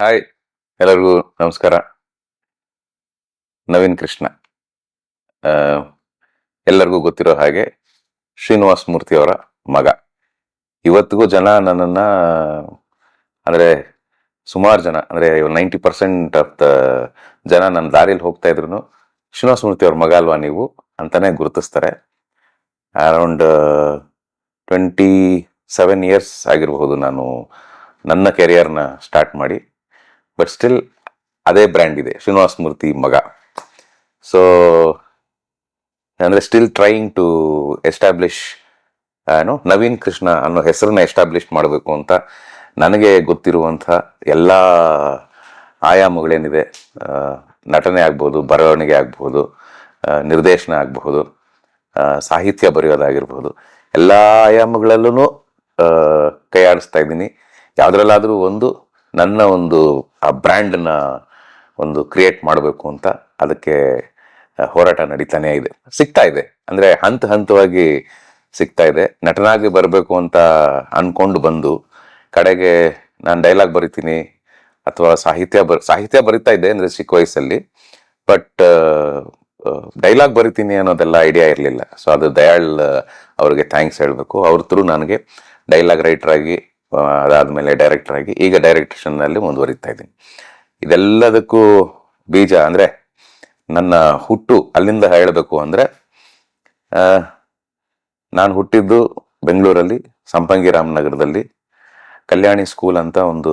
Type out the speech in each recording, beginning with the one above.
Hi, ಎಲ್ಲರಿಗೂ ನಮಸ್ಕಾರ. ನವೀನ್ ಕೃಷ್ಣ. ಎಲ್ಲರಿಗೂ ಗೊತ್ತಿರೋ ಹಾಗೆ ಶ್ರೀನಿವಾಸ್ ಮೂರ್ತಿ ಅವರ ಮಗ. ಇವತ್ತಿಗೂ ಜನ ನನ್ನನ್ನು, ಅಂದರೆ ಸುಮಾರು ಜನ, ಅಂದರೆ ನೈಂಟಿ ಪರ್ಸೆಂಟ್ ಆಫ್ ದ ಜನ ನನ್ನ ದಾರಿಯಲ್ಲಿ ಹೋಗ್ತಾ ಇದ್ರು ಶ್ರೀನಿವಾಸ್ ಮೂರ್ತಿ ಅವ್ರ ಮಗ ಅಲ್ವಾ ನೀವು ಅಂತಾನೆ ಗುರುತಿಸ್ತಾರೆ. ಅರೌಂಡ್ ಟ್ವೆಂಟಿ ಸೆವೆನ್ ಇಯರ್ಸ್ ಆಗಿರಬಹುದು ನಾನು ನನ್ನ ಕೆರಿಯರ್ನ ಸ್ಟಾರ್ಟ್ ಮಾಡಿ. ಬಟ್ ಸ್ಟಿಲ್ ಅದೇ ಬ್ರ್ಯಾಂಡ್ ಇದೆ. ಶ್ರೀನಿವಾಸ್ ಮೂರ್ತಿ ಮಗ. ಸೊ ಅಂದರೆ ಸ್ಟಿಲ್ ಟ್ರೈಯಿಂಗ್ ಟು ಎಸ್ಟಾಬ್ಲಿಷ್ ಏನು ನವೀನ್ ಕೃಷ್ಣ ಅನ್ನೋ ಹೆಸರನ್ನ ಎಸ್ಟಾಬ್ಲಿಷ್ ಮಾಡಬೇಕು ಅಂತ ನನಗೆ ಗೊತ್ತಿರುವಂಥ ಎಲ್ಲ ಆಯಾಮಗಳೇನಿದೆ. ಆ, ನಟನೆ ಆಗ್ಬೋದು ಬರವಣಿಗೆ ಆಗ್ಬೋದು ಆ, ನಿರ್ದೇಶನ ಆಗಬಹುದು ಸಾಹಿತ್ಯ ಬರೆಯೋದಾಗಿರ್ಬೋದು. ಎಲ್ಲ ಆಯಾಮಗಳಲ್ಲೂ ಕೈಯಾಡಿಸ್ತಾ ಇದ್ದೀನಿ. ಯಾವುದ್ರಲ್ಲಾದರೂ ಒಂದು ನನ್ನ ಒಂದು, ಆ ಬ್ರ್ಯಾಂಡನ್ನ ಒಂದು ಕ್ರಿಯೇಟ್ ಮಾಡಬೇಕು ಅಂತ ಅದಕ್ಕೆ ಹೋರಾಟ ನಡೀತಾನೇ ಇದೆ. ಸಿಗ್ತಾ ಇದೆ. ಅಂದರೆ ಹಂತ ಹಂತವಾಗಿ ಸಿಗ್ತಾ ಇದೆ. ನಟನಾಗಿ ಬರಬೇಕು ಅಂತ ಅಂದ್ಕೊಂಡು ಬಂದು, ಕಡೆಗೆ ನಾನು ಡೈಲಾಗ್ ಬರಿತೀನಿ ಅಥವಾ ಸಾಹಿತ್ಯ ಬರ್, ಸಾಹಿತ್ಯ ಬರಿತಾ ಇದ್ದೆ ಅಂದರೆ ಚಿಕ್ಕ ವಯಸ್ಸಲ್ಲಿ. ಬಟ್ ಡೈಲಾಗ್ ಬರಿತೀನಿ ಅನ್ನೋದೆಲ್ಲ ಐಡಿಯಾ ಇರಲಿಲ್ಲ. ಸೊ ಅದು ದಯಾಳ್ ಅವರಿಗೆ ಥ್ಯಾಂಕ್ಸ್ ಹೇಳಬೇಕು. ಅವ್ರ ಥ್ರೂ ನನಗೆ ಡೈಲಾಗ್ ರೈಟರ್ ಆಗಿ ಅದಾದ್ಮೇಲೆ ಡೈರೆಕ್ಟರ್ ಆಗಿ ಈಗ ಡೈರೆಕ್ಷನ್ನಲ್ಲಿ ಮುಂದುವರಿತಾ ಇದ್ದೀನಿ. ಇದೆಲ್ಲದಕ್ಕೂ ಬೀಜ ಅಂದ್ರೆ ನನ್ನ ಹುಟ್ಟು ಅಲ್ಲಿಂದ ಹೇಳಬೇಕು ಅಂದ್ರೆ ನಾನು ಹುಟ್ಟಿದ್ದು ಬೆಂಗಳೂರಲ್ಲಿ ಸಂಪಂಗಿ ರಾಮನಗರದಲ್ಲಿ ಕಲ್ಯಾಣಿ ಸ್ಕೂಲ್ ಅಂತ ಒಂದು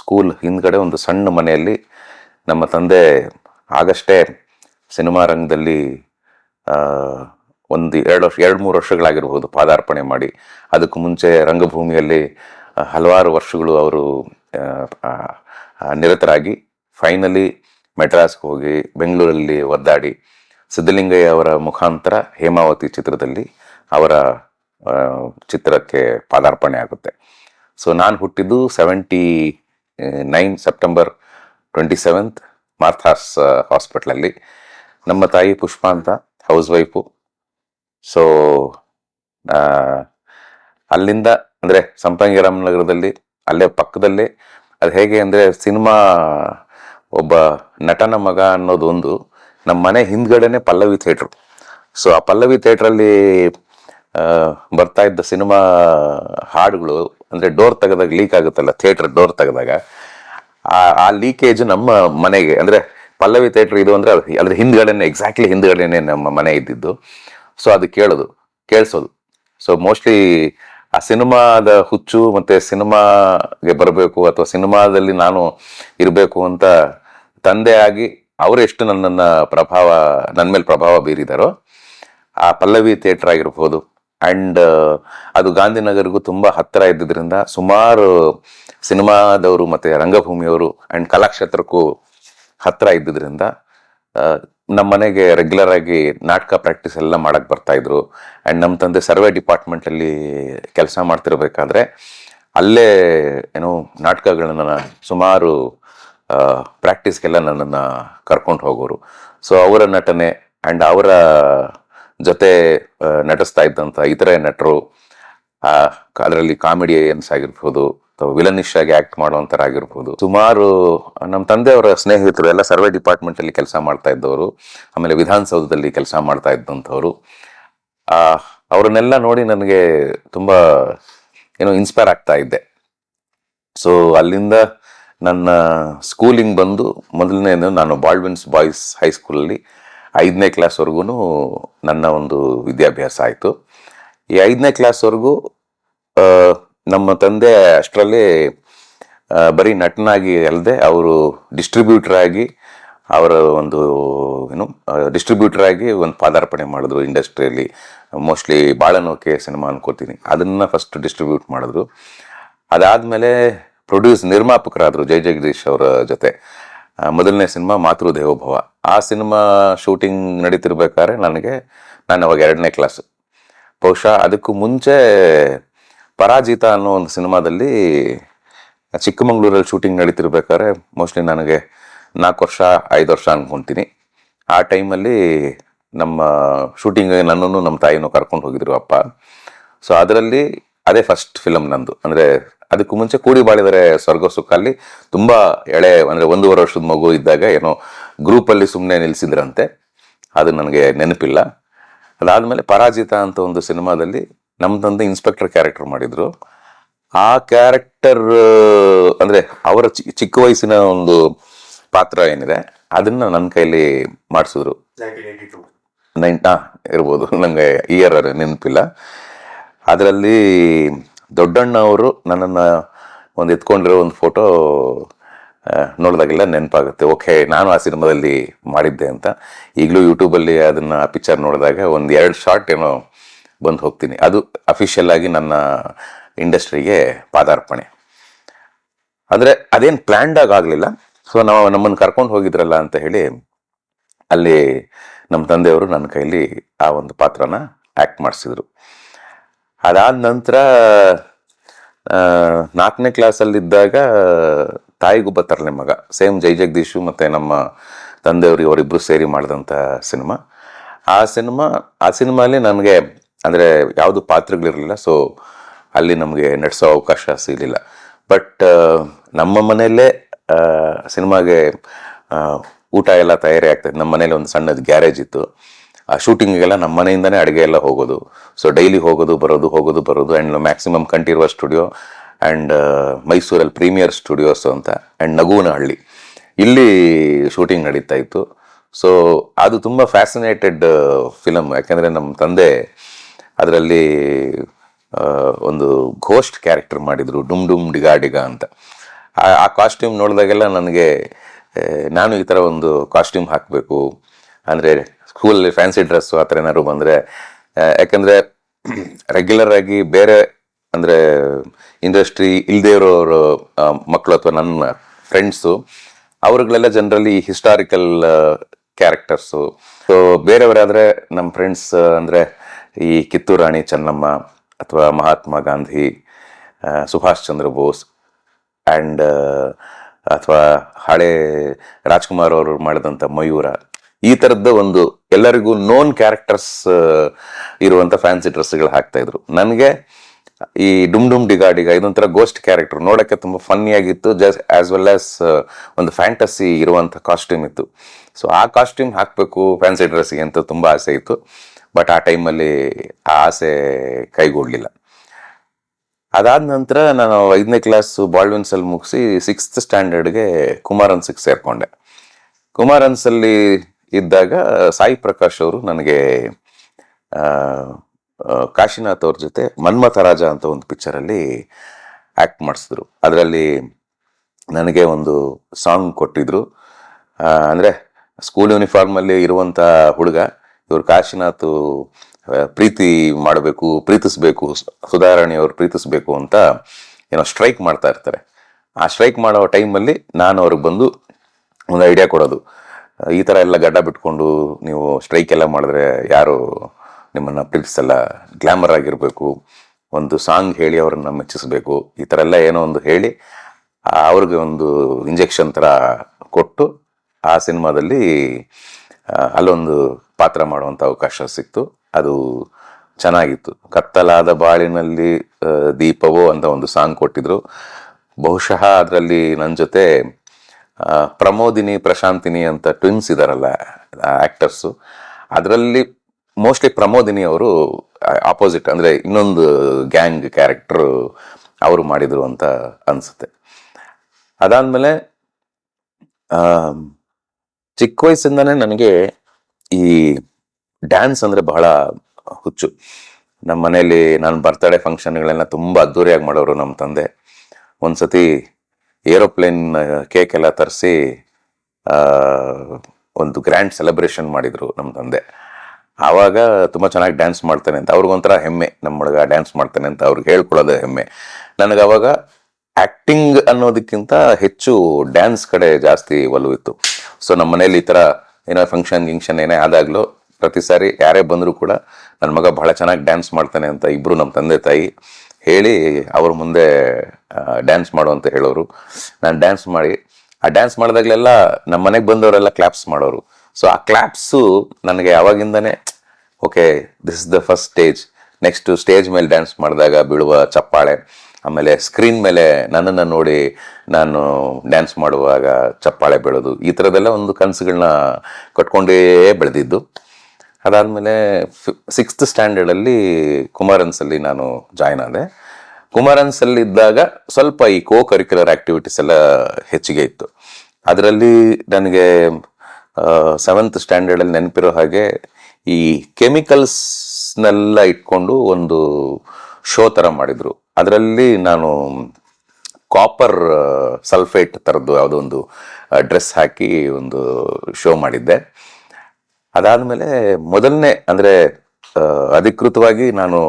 ಸ್ಕೂಲ್ ಹಿಂದ್ಗಡೆ ಒಂದು ಸಣ್ಣ ಮನೆಯಲ್ಲಿ ನಮ್ಮ ತಂದೆ ಆಗಷ್ಟೇ ಸಿನಿಮಾ ರಂಗದಲ್ಲಿ ಒಂದು ಎರಡು ವರ್ಷ, ಎರಡು ಮೂರು ವರ್ಷಗಳಾಗಿರ್ಬೋದು ಪಾದಾರ್ಪಣೆ ಮಾಡಿ. ಅದಕ್ಕೂ ಮುಂಚೆ ರಂಗಭೂಮಿಯಲ್ಲಿ ಹಲವಾರು ವರ್ಷಗಳು ಅವರು ನಿರತರಾಗಿ ಫೈನಲಿ ಮೆಡ್ರಾಸ್ಗೆ ಹೋಗಿ ಬೆಂಗಳೂರಲ್ಲಿ ಒದ್ದಾಡಿ ಸಿದ್ದಲಿಂಗಯ್ಯ ಅವರ ಮುಖಾಂತರ ಹೇಮಾವತಿ ಚಿತ್ರದಲ್ಲಿ ಅವರ ಚಿತ್ರಕ್ಕೆ ಪಾದಾರ್ಪಣೆ ಆಗುತ್ತೆ. ಸೊ ನಾನು ಹುಟ್ಟಿದ್ದು seventy nine September twenty seventh Martha's ಹಾಸ್ಪಿಟ್ಲಲ್ಲಿ ನಮ್ಮ ತಾಯಿ ಪುಷ್ಪ ಅಂತ ಹೌಸ್ ವೈಫು ಸೊ ಅಲ್ಲಿಂದ ಅಂದ್ರೆ ಸಂಪಂಗಿ ರಾಮನಗರದಲ್ಲಿ ಅಲ್ಲೇ ಪಕ್ಕದಲ್ಲೇ. ಅದು ಹೇಗೆ ಅಂದ್ರೆ ಸಿನಿಮಾ ಒಬ್ಬ ನಟನ ಮಗ ಅನ್ನೋದು ಒಂದು ನಮ್ಮ ಮನೆ ಹಿಂದ್ಗಡೆನೆ ಪಲ್ಲವಿ ಥಿಯೇಟ್ರು. ಸೊ ಆ ಪಲ್ಲವಿ ಥಿಯೇಟ್ರಲ್ಲಿ ಬರ್ತಾ ಇದ್ದ ಸಿನಿಮಾ ಹಾಡುಗಳು ಅಂದ್ರೆ ಡೋರ್ ತೆಗೆದಾಗ ಲೀಕ್ ಆಗುತ್ತಲ್ಲ, ಥಿಯೇಟರ್ ಡೋರ್ ತೆಗೆದಾಗ, ಆ ಲೀಕೇಜ್ ನಮ್ಮ ಮನೆಗೆ ಅಂದ್ರೆ ಪಲ್ಲವಿ ಥಿಯೇಟರ್ ಇದು ಅಂದ್ರೆ ಅದು- ಅದ್ರ ಹಿಂದ್ಗಡೆನೆ ಎಕ್ಸಾಕ್ಟ್ಲಿ ಹಿಂದ್ಗಡೆನೆ ನಮ್ಮ ಮನೆ ಇದ್ದಿದ್ದು. ಸೊ ಅದು ಕೇಳೋದು, ಕೇಳಿಸೋದು. ಸೊ ಮೋಸ್ಟ್ಲಿ ಆ ಸಿನಿಮಾದ ಹುಚ್ಚು ಮತ್ತೆ ಸಿನಿಮಾಗೆ ಬರಬೇಕು ಅಥವಾ ಸಿನಿಮಾದಲ್ಲಿ ನಾನು ಇರಬೇಕು ಅಂತ ತಂದೆ ಆಗಿ ಅವರೆಷ್ಟು ನನ್ನನ್ನ ಪ್ರಭಾವ ನನ್ನ ಮೇಲೆ ಪ್ರಭಾವ ಬೀರಿದಾರೋ ಆ ಪಲ್ಲವಿ ಥಿಯೇಟರ್ ಆಗಿರ್ಬೋದು. ಆ್ಯಂಡ್ ಅದು ಗಾಂಧಿನಗರಿಗೂ ತುಂಬ ಹತ್ತಿರ ಇದ್ದಿದ್ದರಿಂದ ಸುಮಾರು ಸಿನಿಮಾದವರು ಮತ್ತು ರಂಗಭೂಮಿಯವರು ಆ್ಯಂಡ್ ಕಲಾಕ್ಷೇತ್ರಕ್ಕೂ ಹತ್ತಿರ ಇದ್ದಿದ್ರಿಂದ ಆ, ನಮ್ಮ ಮನೆಗೆ ರೆಗ್ಯುಲರ್ ಆಗಿ ನಾಟಕ ಪ್ರಾಕ್ಟೀಸ್ ಎಲ್ಲ ಮಾಡಕ್ ಬರ್ತಾ ಇದ್ರು. ಅಂಡ್ ನಮ್ಮ ತಂದೆ ಸರ್ವೆ ಡಿಪಾರ್ಟ್ಮೆಂಟ್ ಅಲ್ಲಿ ಕೆಲಸ ಮಾಡ್ತಿರ್ಬೇಕಾದ್ರೆ ಅಲ್ಲೇ, ಏನು ನಾಟಕಗಳನ್ನ ಸುಮಾರು ಪ್ರಾಕ್ಟೀಸ್ಗೆಲ್ಲ ನನ್ನನ್ನ ಕರ್ಕೊಂಡು ಹೋಗೋರು. ಸೊ ಅವರ ನಟನೆ ಅಂಡ್ ಅವರ ಜೊತೆ ನಟಿಸ್ತಾ ಇದ್ದಂಥ ಇತರೆ ನಟರು ಅದರಲ್ಲಿ ಕಾಮಿಡಿಯನ್ಸ್ ಆಗಿರ್ಬೋದು ಅಥವಾ ವಿಲನಿಶ್ ಆಗಿ ಆಕ್ಟ್ ಮಾಡುವಂತರಾಗಿರ್ಬೋದು. ಸುಮಾರು ನಮ್ಮ ತಂದೆಯವರ ಸ್ನೇಹಿತರು ಎಲ್ಲ ಸರ್ವೆ ಡಿಪಾರ್ಟ್ಮೆಂಟ್ ಅಲ್ಲಿ ಕೆಲಸ ಮಾಡ್ತಾ ಇದ್ದವರು, ಆಮೇಲೆ ವಿಧಾನಸೌಧದಲ್ಲಿ ಕೆಲಸ ಮಾಡ್ತಾ ಇದ್ದಂಥವ್ರು. ಆ, ಅವ್ರನ್ನೆಲ್ಲ ನೋಡಿ ನನಗೆ ತುಂಬಾ, ಏನೋ ಇನ್ಸ್ಪೈರ್ ಆಗ್ತಾ ಇದ್ದೆ. ಸೊ ಅಲ್ಲಿಂದ ನನ್ನ ಸ್ಕೂಲಿಂಗ್ ಬಂದು ಮೊದಲನೇದು ನಾನು ಬಾಲ್ವಿನ್ಸ್ ಬಾಯ್ಸ್ ಹೈಸ್ಕೂಲಲ್ಲಿ ಐದನೇ ಕ್ಲಾಸ್ವರೆಗೂ ನನ್ನ ಒಂದು ವಿದ್ಯಾಭ್ಯಾಸ ಆಯಿತು. ಈ ಐದನೇ ಕ್ಲಾಸ್ವರೆಗೂ ನಮ್ಮ ತಂದೆ ಅಷ್ಟರಲ್ಲಿ ಬರೀ ನಟನಾಗಿ ಅಲ್ಲದೆ ಅವರು ಡಿಸ್ಟ್ರಿಬ್ಯೂಟರ್ ಆಗಿ ಅವರ ಒಂದು, ಏನು ಡಿಸ್ಟ್ರಿಬ್ಯೂಟರ್ ಆಗಿ ಒಂದು ಪಾದಾರ್ಪಣೆ ಮಾಡಿದ್ರು ಇಂಡಸ್ಟ್ರಿಯಲ್ಲಿ. ಮೋಸ್ಟ್ಲಿ ಬಾಳನೋಕೆ ಸಿನಿಮಾ ಅನ್ಕೋತೀನಿ. ಅದನ್ನು ಫಸ್ಟ್ ಡಿಸ್ಟ್ರಿಬ್ಯೂಟ್ ಮಾಡಿದ್ರು. ಅದಾದಮೇಲೆ ಪ್ರೊಡ್ಯೂಸ್ ನಿರ್ಮಾಪಕರಾದರು ಜಯ ಜಗದೀಶ್ ಅವರ ಜೊತೆ. ಮೊದಲನೇ ಸಿನಿಮಾ ಮಾತೃ ದೇವೋಭವ. ಆ ಸಿನಿಮಾ ಶೂಟಿಂಗ್ ನಡೀತಿರ್ಬೇಕಾದ್ರೆ ನನಗೆ, ನಾನು ಅವಾಗ ಎರಡನೇ ಕ್ಲಾಸ್ ಬಹುಶಃ ಅದಕ್ಕೂ ಮುಂಚೆ ಪರಾಜಿತ ಅನ್ನೋ ಒಂದು ಸಿನಿಮಾದಲ್ಲಿ ಚಿಕ್ಕಮಂಗ್ಳೂರಲ್ಲಿ ಶೂಟಿಂಗ್ ನಡೀತಿರ್ಬೇಕಾದ್ರೆ ಮೋಸ್ಟ್ಲಿ ನನಗೆ ನಾಲ್ಕು ವರ್ಷ, ಐದು ವರ್ಷ ಅಂದ್ಕೊತೀನಿ ಆ ಟೈಮಲ್ಲಿ ನಮ್ಮ ಶೂಟಿಂಗ್ ನನ್ನನ್ನು ನಮ್ಮ ತಾಯಿನೂ ಕರ್ಕೊಂಡು ಹೋಗಿದ್ರು ಅಪ್ಪ. ಸೊ ಅದರಲ್ಲಿ ಅದೇ ಫಸ್ಟ್ ಫಿಲಮ್ ನಂದು. ಅಂದರೆ ಅದಕ್ಕೂ ಮುಂಚೆ ಕೂಡಿ ಬಾಳಿದರೆ ಸ್ವರ್ಗ ಸುಖ ಅಲ್ಲಿ ತುಂಬಾ ಎಳೆ, ಅಂದರೆ ಒಂದೂವರೆ ವರ್ಷದ ಮಗು ಇದ್ದಾಗ ಏನೋ ಗ್ರೂಪಲ್ಲಿ ಸುಮ್ಮನೆ ನಿಲ್ಲಿಸಿದ್ರಂತೆ ಅದು ನನಗೆ ನೆನಪಿಲ್ಲ. ಅದಾದಮೇಲೆ ಪರಾಜಿತ ಅಂತ ಒಂದು ಸಿನಿಮಾದಲ್ಲಿ ನಮ್ಮ ತಂದೆ ಇನ್ಸ್ಪೆಕ್ಟರ್ ಕ್ಯಾರೆಕ್ಟರ್ ಮಾಡಿದ್ರು. ಆ ಕ್ಯಾರೆಕ್ಟರ್ ಅಂದ್ರೆ ಅವರ ಚಿಕ್ಕ ವಯಸ್ಸಿನ ಒಂದು ಪಾತ್ರ ಏನಿದೆ, ಅದನ್ನ ನನ್ನ ಕೈಲಿ ಮಾಡಿಸಿದ್ರು. ನೈನ್ ಇರ್ಬೋದು. ನನಗೆ ಇಯರ್ ನೆನಪಿಲ್ಲ. ಅದರಲ್ಲಿ ದೊಡ್ಡಣ್ಣ ಅವರು ನನ್ನನ್ನು ಒಂದು ಎತ್ಕೊಂಡಿರೋ ಒಂದು ಫೋಟೋ ನೋಡಿದಾಗೆಲ್ಲ ನೆನಪಾಗುತ್ತೆ. ಓಕೆ, ನಾನು ಆ ಸಿನಿಮಾದಲ್ಲಿ ಮಾಡಿದ್ದೆ ಅಂತ. ಈಗಲೂ ಯೂಟ್ಯೂಬಲ್ಲಿ ಅದನ್ನು ಆ ಪಿಕ್ಚರ್ ನೋಡಿದಾಗ ಒಂದು ಎರಡು ಶಾರ್ಟ್ ಏನೋ ಬಂದು ಹೋಗ್ತೀನಿ. ಅದು ಅಫಿಷಿಯಲ್ ಆಗಿ ನನ್ನ ಇಂಡಸ್ಟ್ರಿಗೆ ಪಾದಾರ್ಪಣೆ. ಆದರೆ ಅದೇನು ಪ್ಲ್ಯಾಂಡ್ ಆಗಿ ಆಗಲಿಲ್ಲ. ಸೊ ನಾವು ನಮ್ಮನ್ನು ಕರ್ಕೊಂಡು ಹೋಗಿದ್ರಲ್ಲ ಅಂತ ಹೇಳಿ ಅಲ್ಲಿ ನಮ್ಮ ತಂದೆಯವರು ನನ್ನ ಕೈಲಿ ಆ ಒಂದು ಪಾತ್ರನ ಆ್ಯಕ್ಟ್ ಮಾಡಿಸಿದ್ರು. ಅದಾದ ನಂತರ ನಾಲ್ಕನೇ ಕ್ಲಾಸಲ್ಲಿದ್ದಾಗ ತಾಯಿಗೂ ತರಲೆ ಮಗ ಸೇಮ್ ಜೈ ಜಗದೀಶು ಮತ್ತು ನಮ್ಮ ತಂದೆಯವರು ಇವರಿಬ್ಬರು ಸೇರಿ ಮಾಡಿದಂಥ ಸಿನಿಮಾ ಆ ಸಿನಿಮಾ ಆ ಸಿನಿಮಾಲಿ ನನಗೆ ಅಂದರೆ ಯಾವುದು ಪಾತ್ರಗಳಿರಲಿಲ್ಲ ಸೊ ಅಲ್ಲಿ ನಮಗೆ ನಡೆಸೋ ಅವಕಾಶ ಸಿಗಲಿಲ್ಲ. ಬಟ್ ನಮ್ಮ ಮನೆಯಲ್ಲೇ ಸಿನಿಮಾಗೆ ಊಟ ಎಲ್ಲ ತಯಾರಿ ಆಗ್ತದೆ. ನಮ್ಮ ಮನೇಲಿ ಒಂದು ಸಣ್ಣದು ಗ್ಯಾರೇಜ್ ಇತ್ತು. ಆ ಶೂಟಿಂಗಿಗೆಲ್ಲ ನಮ್ಮ ಮನೆಯಿಂದನೇ ಅಡುಗೆ ಎಲ್ಲ ಹೋಗೋದು. ಸೊ ಡೈಲಿ ಹೋಗೋದು, ಬರೋದು ಹೋಗೋದು, ಬರೋದು and maximum Kanteerava studio and ಮೈಸೂರಲ್ಲಿ ಪ್ರೀಮಿಯರ್ ಸ್ಟುಡಿಯೋಸ್ ಅಂತ ಆ್ಯಂಡ್ ನಗುವನಹಳ್ಳಿ ಇಲ್ಲಿ ಶೂಟಿಂಗ್ ನಡೀತಾ ಇತ್ತು. ಸೊ ಅದು ತುಂಬ ಫ್ಯಾಸಿನೇಟೆಡ್ ಫಿಲಮ್ ಯಾಕೆಂದರೆ ನಮ್ಮ ತಂದೆ ಅದರಲ್ಲಿ ಒಂದು ಘೋಸ್ಟ್ ಕ್ಯಾರೆಕ್ಟರ್ ಮಾಡಿದರು, ಡುಮ್ ಡುಮ್ ಡಿಗಾ ಡಿಗಾ ಅಂತ. ಆ- ಕಾಸ್ಟ್ಯೂಮ್ ನೋಡಿದಾಗೆಲ್ಲ ನನಗೆ ನಾನು ಈ ಥರ ಒಂದು ಕಾಸ್ಟ್ಯೂಮ್ ಹಾಕಬೇಕು, ಅಂದರೆ ಸ್ಕೂಲಲ್ಲಿ ಫ್ಯಾನ್ಸಿ ಡ್ರೆಸ್ಸು ಆ ಥರ ಏನಾದ್ರು ಬಂದರೆ ಯಾಕಂದರೆ ರೆಗ್ಯುಲರ್ ಆಗಿ ಬೇರೆ, ಅಂದರೆ ಇಂಡಸ್ಟ್ರಿ ಇಲ್ಲದೇ ಇರೋರು ಮಕ್ಕಳು ಅಥವಾ ನನ್ನ ಫ್ರೆಂಡ್ಸು, ಅವ್ರುಗಳೆಲ್ಲ ಜನರಲಿ ಹಿಸ್ಟಾರಿಕಲ್ ಕ್ಯಾರೆಕ್ಟರ್ಸು. ಸೊ ಬೇರೆಯವರಾದರೆ ನಮ್ಮ ಫ್ರೆಂಡ್ಸ್, ಅಂದರೆ ಈ ಕಿತ್ತೂರು ರಾಣಿ ಚೆನ್ನಮ್ಮ ಅಥವಾ ಮಹಾತ್ಮ ಗಾಂಧಿ ಸುಭಾಷ್ ಚಂದ್ರ ಬೋಸ್ ಆ್ಯಂಡ್ ಅಥವಾ ಹಳೆ ರಾಜ್ಕುಮಾರ್ ಅವರು ಮಾಡಿದಂಥ ಮಯೂರ, ಈ ಥರದ್ದ ಒಂದು ಎಲ್ಲರಿಗೂ ನೋನ್ ಕ್ಯಾರೆಕ್ಟರ್ಸ್ ಇರುವಂಥ ಫ್ಯಾನ್ಸಿ ಡ್ರೆಸ್ಗಳು ಹಾಕ್ತಾ ಇದ್ರು. ನನಗೆ ಈ ಡುಮ್ ಡುಮ್ ಡಿಗಾ ಡಿಗಾ ಇದೊಂಥರ ಗೋಸ್ಟ್ ಕ್ಯಾರೆಕ್ಟರ್ ನೋಡೋಕ್ಕೆ ತುಂಬ ಫನ್ನಿಯಾಗಿತ್ತು ಜಸ್ಟ್ ಆಸ್ ವೆಲ್ ಆ್ಯಸ್ ಒಂದು ಫ್ಯಾಂಟಸಿ ಇರುವಂಥ ಕಾಸ್ಟ್ಯೂಮ್ ಇತ್ತು. ಸೊ ಆ ಕಾಸ್ಟ್ಯೂಮ್ ಹಾಕಬೇಕು ಫ್ಯಾನ್ಸಿ ಡ್ರೆಸ್ಗೆ ಅಂತ ತುಂಬ ಆಸೆ ಇತ್ತು. ಬಟ್ ಆ ಟೈಮಲ್ಲಿ ಆ ಆಸೆ ಕೈಗೂಡಲಿಲ್ಲ. ಅದಾದ ನಂತರ ನಾನು ಐದನೇ ಕ್ಲಾಸ್ ಬಾಳ್ವಿನ್ಸಲ್ಲಿ ಮುಗಿಸಿ ಸಿಕ್ಸ್ತ್ ಸ್ಟ್ಯಾಂಡರ್ಡ್ಗೆ ಕುಮಾರನ್ಸಿಗೆ ಸೇರಿಕೊಂಡೆ. ಕುಮಾರನ್ಸಲ್ಲಿ ಇದ್ದಾಗ ಸಾಯಿ ಪ್ರಕಾಶ್ ಅವರು ನನಗೆ ಕಾಶಿನಾಥ್ ಅವ್ರ ಜೊತೆ ಮನ್ಮಥ ರಾಜ ಅಂತ ಒಂದು ಪಿಕ್ಚರಲ್ಲಿ ಆ್ಯಕ್ಟ್ ಮಾಡಿಸಿದ್ರು. ಅದರಲ್ಲಿ ನನಗೆ ಒಂದು ಸಾಂಗ್ ಕೊಟ್ಟಿದ್ರು. ಅಂದ್ರೆ ಸ್ಕೂಲ್ ಯೂನಿಫಾರ್ಮಲ್ಲಿ ಇರುವಂಥ ಹುಡುಗ ಇವ್ರು ಕಾಶಿನಾಥ್ ಪ್ರೀತಿ ಮಾಡಬೇಕು, ಪ್ರೀತಿಸ್ಬೇಕು ಸುಧಾರಾಣಿಯವರು ಪ್ರೀತಿಸ್ಬೇಕು ಅಂತ ಏನೋ ಸ್ಟ್ರೈಕ್ ಮಾಡ್ತಾ ಇರ್ತಾರೆ. ಆ ಸ್ಟ್ರೈಕ್ ಮಾಡೋ ಟೈಮಲ್ಲಿ ನಾನು ಅವ್ರಿಗೆ ಬಂದು ಒಂದು ಐಡಿಯಾ ಕೊಡೋದು. ಈ ಥರ ಎಲ್ಲ ಗಡ್ಡ ಬಿಟ್ಕೊಂಡು ನೀವು ಸ್ಟ್ರೈಕ್ ಎಲ್ಲ ಮಾಡಿದ್ರೆ ಯಾರು ನಿಮ್ಮನ್ನು ಪ್ರೀತಿಸಲ್ಲ ಗ್ಲ್ಯಾಮರ್ ಆಗಿರಬೇಕು, ಒಂದು ಸಾಂಗ್ ಹೇಳಿ ಅವ್ರನ್ನ ಮೆಚ್ಚಿಸಬೇಕು, ಈ ಥರ ಎಲ್ಲ ಏನೋ ಒಂದು ಹೇಳಿ ಅವ್ರಿಗೆ ಒಂದು ಇಂಜೆಕ್ಷನ್ ಥರ ಕೊಟ್ಟು ಆ ಸಿನಿಮಾದಲ್ಲಿ ಅಲ್ಲೊಂದು ಪಾತ್ರ ಮಾಡುವಂಥ ಅವಕಾಶ ಸಿಕ್ತು. ಅದು ಚೆನ್ನಾಗಿತ್ತು. ಕತ್ತಲಾದ ಬಾಳಿನಲ್ಲಿ ದೀಪವೋ ಅಂತ ಒಂದು ಸಾಂಗ್ ಕೊಟ್ಟಿದ್ರು. ಬಹುಶಃ ಅದರಲ್ಲಿ ನನ್ನ ಜೊತೆ ಪ್ರಮೋದಿನಿ, ಪ್ರಶಾಂತಿನಿ ಅಂತ ಟ್ವಿನ್ಸ್ ಇದಾರಲ್ಲ ಆ್ಯಕ್ಟರ್ಸು ಅದರಲ್ಲಿ ಮೋಸ್ಟ್ಲಿ ಪ್ರಮೋದಿನಿ ಅವರು ಆಪೋಸಿಟ್ ಅಂದರೆ ಇನ್ನೊಂದು ಗ್ಯಾಂಗ್ ಕ್ಯಾರೆಕ್ಟ್ರು ಅವರು ಮಾಡಿದರು ಅಂತ ಅನಿಸುತ್ತೆ. ಅದಾದಮೇಲೆ ಚಿಕ್ಕ ವಯಸ್ಸಿಂದನೇ ನನಗೆ ಈ ಡ್ಯಾನ್ಸ್ ಅಂದರೆ ಬಹಳ ಹುಚ್ಚು. ನಮ್ಮ ಮನೆಯಲ್ಲಿ ನಾನು ಬರ್ತಡೇ ಫಂಕ್ಷನ್ಗಳೆಲ್ಲ ತುಂಬ ಅದ್ದೂರಿಯಾಗಿ ಮಾಡೋರು ನಮ್ಮ ತಂದೆ. ಒಂದ್ಸತಿ ಏರೋಪ್ಲೇನ್ ಕೇಕ್ ಎಲ್ಲ ತರಿಸಿ ಒಂದು ಗ್ರ್ಯಾಂಡ್ ಸೆಲೆಬ್ರೇಷನ್ ಮಾಡಿದರು ನಮ್ಮ ತಂದೆ. ಆವಾಗ ತುಂಬ ಚೆನ್ನಾಗಿ ಡ್ಯಾನ್ಸ್ ಮಾಡ್ತಾನೆ ಅಂತ. ಅವ್ರಿಗೊಂಥರ ಹೆಮ್ಮೆ. ನಮ್ಮ ಹುಡುಗ ಡ್ಯಾನ್ಸ್ ಮಾಡ್ತಾನೆ ಅಂತ ಅವ್ರಿಗೆ ಹೇಳ್ಕೊಳ್ಳೋದು ಹೆಮ್ಮೆ. ನನಗೆ ಅವಾಗ ಆ್ಯಕ್ಟಿಂಗ್ ಅನ್ನೋದಕ್ಕಿಂತ ಹೆಚ್ಚು ಡ್ಯಾನ್ಸ್ ಕಡೆ ಜಾಸ್ತಿ ಒಲವಿತ್ತು ಸೊ ನಮ್ಮ ಮನೇಲಿ ಈ ಥರ ಏನೋ ಫಂಕ್ಷನ್ ಗಿಂಕ್ಷನ್ ಏನೇ ಆದಾಗಲೂ ಪ್ರತಿ ಸಾರಿ ಯಾರೇ ಬಂದರೂ ಕೂಡ ನನ್ನ ಮಗ ಬಹಳ ಚೆನ್ನಾಗಿ ಡ್ಯಾನ್ಸ್ ಮಾಡ್ತಾನೆ ಅಂತ ಇಬ್ಬರು ನಮ್ಮ ತಂದೆ ತಾಯಿ ಹೇಳಿ ಅವ್ರ ಮುಂದೆ ಡ್ಯಾನ್ಸ್ ಮಾಡು ಅಂತ ಹೇಳೋರು. ನಾನು ಡ್ಯಾನ್ಸ್ ಮಾಡಿ, ಆ ಡ್ಯಾನ್ಸ್ ಮಾಡಿದಾಗಲೆಲ್ಲ ನಮ್ಮ ಮನೆಗೆ ಬಂದವರೆಲ್ಲ ಕ್ಲಾಪ್ಸ್ ಮಾಡೋರು. ಸೊ ಆ ಕ್ಲಾಪ್ಸು ನನಗೆ ಯಾವಾಗಿಂದನೇ okay this is the first stage next stage ಮೇಲೆ ಡ್ಯಾನ್ಸ್ ಮಾಡಿದಾಗ ಬೀಳುವ ಚಪ್ಪಾಳೆ. ಆಮೇಲೆ ಸ್ಕ್ರೀನ್ ಮೇಲೆ ನನ್ನನ್ನು ನೋಡಿ ನಾನು ಡ್ಯಾನ್ಸ್ ಮಾಡುವಾಗ ಚಪ್ಪಾಳೆ ಬೆಳೆದು, ಈ ಥರದೆಲ್ಲ ಒಂದು ಕನಸುಗಳನ್ನ ಕಟ್ಕೊಂಡೇ ಬೆಳೆದಿದ್ದು. ಅದಾದಮೇಲೆ ಸಿಕ್ಸ್ತ್ ಸ್ಟ್ಯಾಂಡರ್ಡಲ್ಲಿ ಕುಮಾರನ್ಸಲ್ಲಿ ನಾನು ಜಾಯ್ನ್ ಆದೆ. ಕುಮಾರನ್ಸಲ್ಲಿ ಇದ್ದಾಗ ಸ್ವಲ್ಪ ಈ ಕೋ ಕರಿಕ್ಯುಲರ್ ಆ್ಯಕ್ಟಿವಿಟೀಸ್ ಎಲ್ಲ ಹೆಚ್ಚಿಗೆ ಇತ್ತು. ಅದರಲ್ಲಿ ನನಗೆ ಸೆವೆಂತ್ ಸ್ಟ್ಯಾಂಡರ್ಡಲ್ಲಿ ನೆನಪಿರೋ ಹಾಗೆ ಈ ಕೆಮಿಕಲ್ಸ್ನೆಲ್ಲ ಇಟ್ಕೊಂಡು ಒಂದು ಶೋ ಥರ ಮಾಡಿದ್ರು. ಅದರಲ್ಲಿ ನಾನು ಕಾಪರ್ ಸಲ್ಫೇಟ್ ಥರದ್ದು ಯಾವುದೋ ಒಂದು ಡ್ರೆಸ್ ಹಾಕಿ ಒಂದು ಶೋ ಮಾಡಿದ್ದೆ. ಅದಾದಮೇಲೆ ಮೊದಲನೇ ಅಂದರೆ ಅಧಿಕೃತವಾಗಿ ನಾನು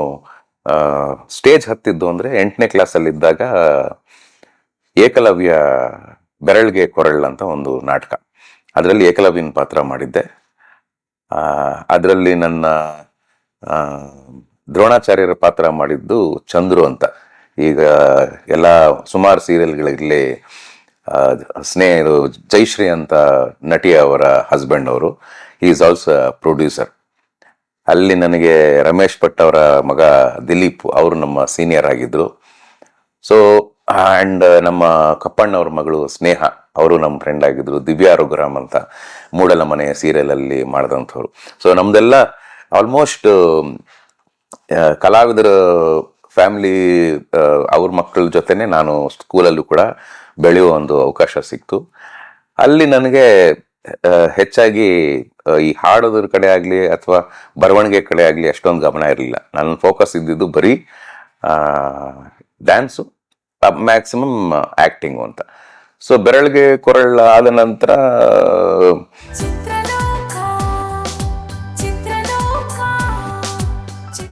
ಸ್ಟೇಜ್ ಹತ್ತಿದ್ದು ಅಂದರೆ ಎಂಟನೇ ಕ್ಲಾಸಲ್ಲಿದ್ದಾಗ ಏಕಲವ್ಯ ಬೆರಳ್ಗೆ ಕೊರಳ್ ಅಂತ ಒಂದು ನಾಟಕ. ಅದರಲ್ಲಿ ಏಕಲವ್ಯನ ಪಾತ್ರ ಮಾಡಿದ್ದೆ. ಅದರಲ್ಲಿ ನನ್ನ ದ್ರೋಣಾಚಾರ್ಯರ ಪಾತ್ರ ಮಾಡಿದ್ದು ಚಂದ್ರು ಅಂತ. ಈಗ ಎಲ್ಲ ಸುಮಾರು ಸೀರಿಯಲ್ಗಳಲ್ಲಿ ಸ್ನೇಹ ಇದು ಜೈಶ್ರೀ ಅಂತ ನಟಿ ಅವರ ಹಸ್ಬೆಂಡ್ ಅವರು ಈಸ್ ಆಲ್ಸೋ ಪ್ರೊಡ್ಯೂಸರ್ ಅಲ್ಲಿ ನನಗೆ ರಮೇಶ್ ಭಟ್ ಅವರ ಮಗ ದಿಲೀಪ್ ಅವರು ನಮ್ಮ ಸೀನಿಯರ್ ಆಗಿದ್ರು. ಸೊ ಆ್ಯಂಡ್ ನಮ್ಮ ಕಪ್ಪಣ್ಣವ್ರ ಮಗಳು ಸ್ನೇಹ, ಅವರು ನಮ್ಮ ಫ್ರೆಂಡ್ ಆಗಿದ್ರು. ದಿವ್ಯಾ ರಘುರಾಮ್ ಅಂತ ಮೂಡಲ ಮನೆ ಸೀರಿಯಲಲ್ಲಿ ಮಾಡಿದಂಥವ್ರು. ಸೊ ನಮ್ದೆಲ್ಲ ಆಲ್ಮೋಸ್ಟ್ ಕಲಾವಿದರ ಫ್ಯಾಮಿಲಿ ಅವ್ರ ಮಕ್ಕಳ ಜೊತೆನೆ ನಾನು ಸ್ಕೂಲಲ್ಲೂ ಕೂಡ ಬೆಳೆಯುವ ಒಂದು ಅವಕಾಶ ಸಿಕ್ತು. ಅಲ್ಲಿ ನನಗೆ ಹೆಚ್ಚಾಗಿ ಈ ಹಾಡೋದ್ರ ಕಡೆ ಆಗಲಿ ಅಥವಾ ಬರವಣಿಗೆ ಕಡೆ ಆಗಲಿ ಅಷ್ಟೊಂದು ಗಮನ ಇರಲಿಲ್ಲ. ನನ್ನ ಫೋಕಸ್ ಇದ್ದಿದ್ದು ಬರೀ ಡ್ಯಾನ್ಸು ಮ್ಯಾಕ್ಸಿಮಮ್ ಆ್ಯಕ್ಟಿಂಗು ಅಂತ. ಸೊ ಬೆರಳಿಗೆ, ಕೊರಳ ಆದ ನಂತರ